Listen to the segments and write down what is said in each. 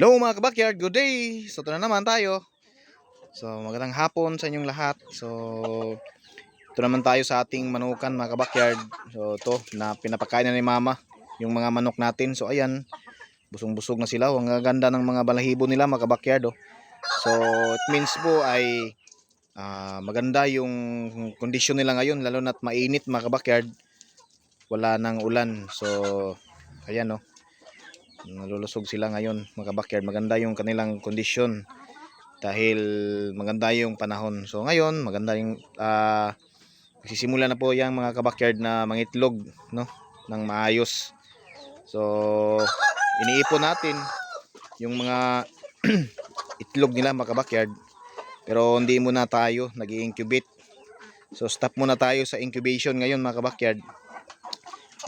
Hello mga kabakyard, good day! So ito na naman tayo. So magandang hapon sa inyong lahat. So ito naman tayo sa ating manukan mga kabakyard. So ito na pinapakain na ni mama yung mga manok natin. So ayan, busong-busog na sila. Ang ganda ng mga balahibo nila mga kabakyard. Oh. So it means po ay ah, maganda yung kondisyon nila ngayon lalo na't mainit mga kabakyard. Wala nang ulan. So ayan oh nalulusog sila ngayon mga backyard. Maganda yung kanilang kondisyon dahil maganda yung panahon. So ngayon maganda yung ah magsisimula na po yung mga kabakyard na mangitlog no? Ng maayos. So iniipon natin yung mga itlog nila mga kabakyard pero hindi muna tayo nag incubate so stop muna tayo sa incubation ngayon mga kabakyard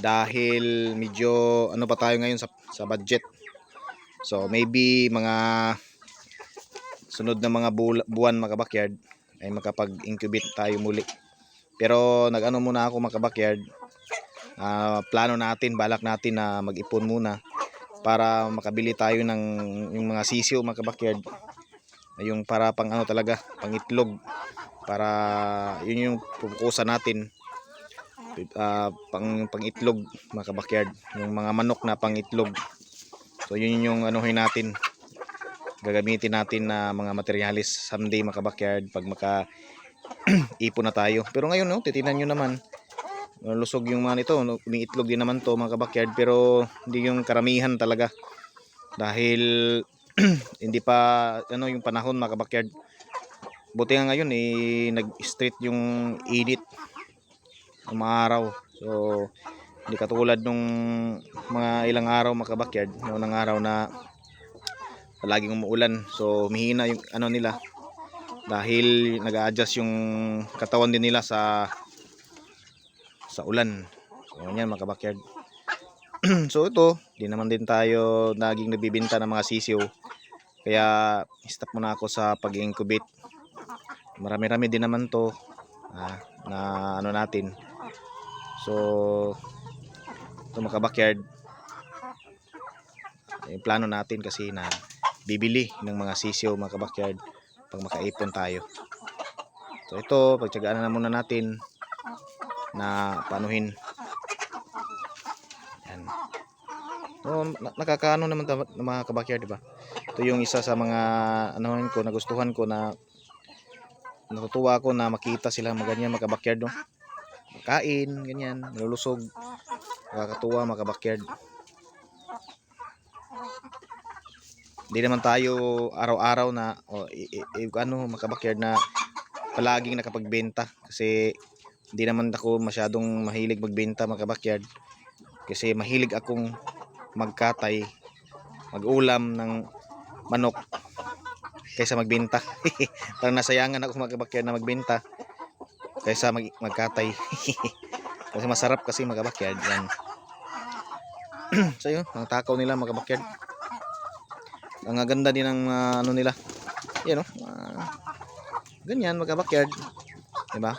dahil medyo ano pa tayo ngayon sa, sa budget? So maybe mga sunod na mga buwan mga ay makapag-incubate tayo muli. Pero nag-ano muna ako mga backyard. Ah, plano natin balak natin na mag-ipon muna para makabili tayo ng yung mga sisiyo mga yung para pang ano talaga pang itlog. Para yun yung pupukusan natin ah, pang pangitlog mga kabakyard. Yung mga manok na pangitlog. So yun yung anuhin natin. Gagamitin natin na mga materialis. Someday mga kabakyard pag maka ipon na tayo. Pero ngayon no titinan nyo naman. Lusog yung mga nito. Umiitlog din naman to mga kabakyard. Pero hindi yung karamihan talaga. Dahil hindi pa ano yung panahon mga kabakyard. Buti nga ngayon eh nag street yung init ng mga araw. So, hindi katulad nung mga ilang araw mga kabakyard, noong araw na palaging umuulan. So, mahina yung ano nila dahil nag-a-adjust yung katawan din nila sa sa ulan. So, yan mga kabakyard. so, ito, di naman din tayo naging nabibinta ng mga sisiw. Kaya, stop muna ako sa pag-incubate. Marami-rami din naman to ah, na ano natin So, ito mga backyard yung plano natin kasi na bibili ng mga sisiyo mga backyard pag makaipon tayo. So, ito, pagtsagaan na muna natin na panuhin. Yan. So, na- nakakaano naman ng mga kabakyard, di ba? Ito yung isa sa mga anuhin ko, nagustuhan ko na natutuwa ako na makita sila maganyan mga kabakyard, no? Kain, ganyan, nalulusog. Nakakatuwa mga backyard. Hindi naman tayo araw-araw na o i, i, ano mga backyard na palaging nakapagbenta. Kasi hindi naman ako masyadong mahilig magbenta mga backyard kasi mahilig akong magkatay mag-ulam ng manok kaysa magbenta. Parang nasayangan ako mga backyard na magbenta kaysa mag magkatay kasi masarap kasi mga backyard yan so yun ang takaw nila mga backyard ang ganda din ng ah, ano nila yan o ganyan mga backyard diba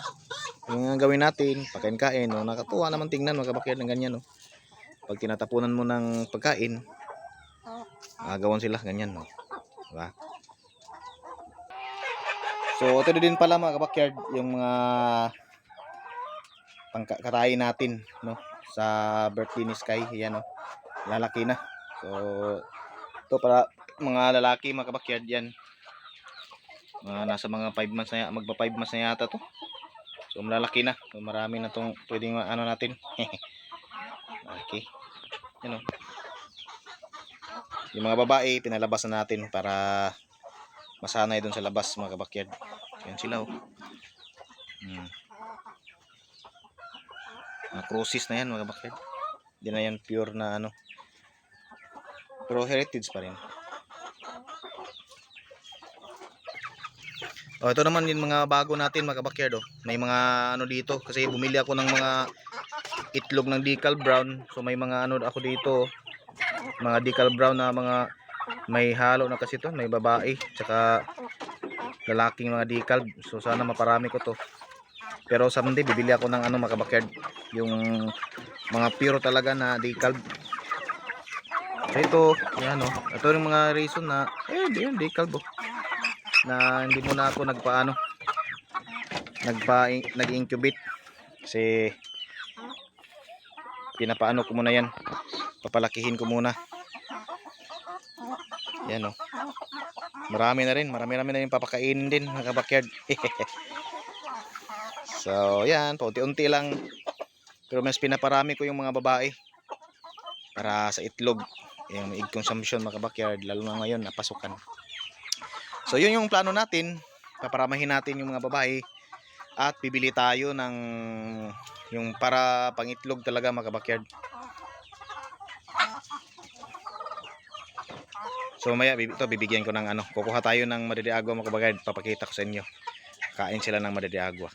yung gawin natin pagkain-kain no? nakatuwa naman tingnan mga backyard ng ganyan no? pag tinatapunan mo ng pagkain agawan sila ganyan no? diba So, ito din pala mga kabakyard, yung mga pangkatayin natin, no? Sa birthday ni Sky, yan, no? Lalaki na. So, ito para mga lalaki, mga kabakyard, yan. Mga nasa mga 5 months na, magpa 5 months na yata to. So, malalaki na. So, marami na tong pwedeng ano natin. okay. Yan, no? Yung mga babae, pinalabas na natin para masanay doon sa labas mga kabakyard. Yan sila oh. Hmm. Mga crucis na yan mga kabakyard. Hindi na yan pure na ano. Pero heritage pa rin. Oh, ito naman yung mga bago natin mga kabakyard oh. May mga ano dito kasi bumili ako ng mga itlog ng decal brown. So may mga ano ako dito. oh. Mga decal brown na mga may halo na kasi to may babae tsaka lalaking mga decal so sana maparami ko to pero someday bibili ako ng ano mga yung mga pure talaga na decal So ito, yan o. Ito yung mga reason na, eh, yun, di kalbo. Na hindi mo na ako nagpaano, nagpa, nag-incubate. Kasi, pinapaano ko muna yan. Papalakihin ko muna. Yan o. Marami na rin, marami-rami na rin papakainin din, mga kabakyard. so, yan, paunti-unti lang. Pero mas pinaparami ko yung mga babae para sa itlog yung egg consumption mga backyard lalo na ngayon napasukan so yun yung plano natin paparamahin natin yung mga babae at bibili tayo ng yung para pangitlog talaga mga backyard so maya ito bibigyan ko ng ano kukuha tayo ng madidi agwa mga backyard papakita ko sa inyo. Kain sila ng madidi agwa